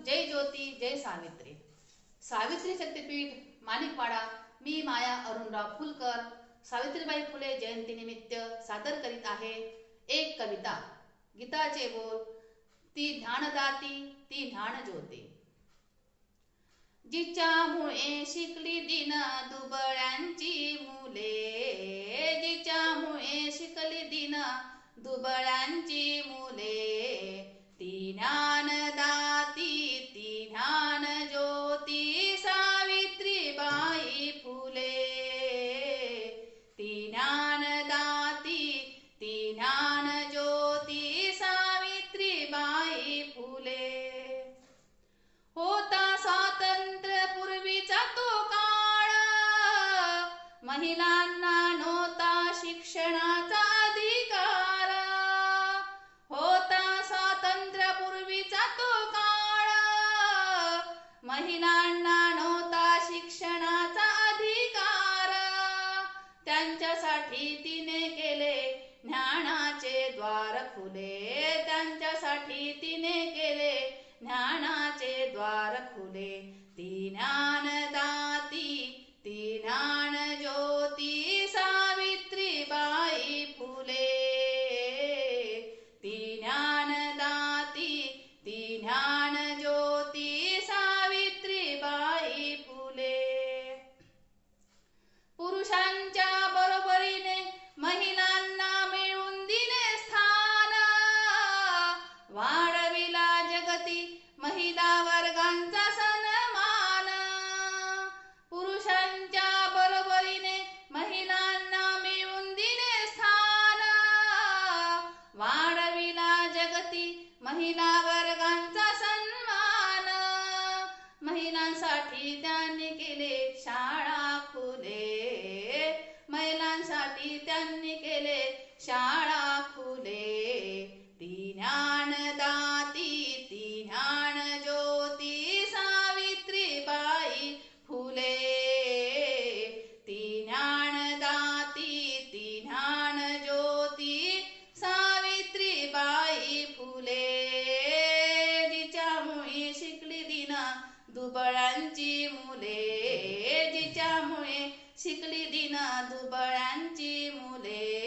जय ज्योती जय सावित्री. सावित्री शक्तीपीठ माणिकवाडा मी माया अरुणराव फुलकर. सावित्रीबाई फुले जयंती निमित्त सादर करीत आहे एक कविता. गीताचे बोल ती ज्ञानदाती ती ज्ञान ज्योती जिच्यामुळे शिकली दिन दुबळ्यांची मुले जिच्यामुळे शिकली दिन दुबळ्यांची मुले ती महिलांना नव्हता शिक्षणाचा अधिकार. होता स्वातंत्र्य पूर्वीचा तो काळ. महिलांना नव्हता शिक्षणाचा अधिकार. त्यांच्यासाठी तिने केले ज्ञानाचे द्वार खुले. त्यांच्यासाठी तिने केले ज्ञानाचे द्वार खुले. तिना महिला वर्गांचा सन्मान. महिलांसाठी त्यांनी तिच्यामुळे शिकली दीन दुबळ्यांची मुले.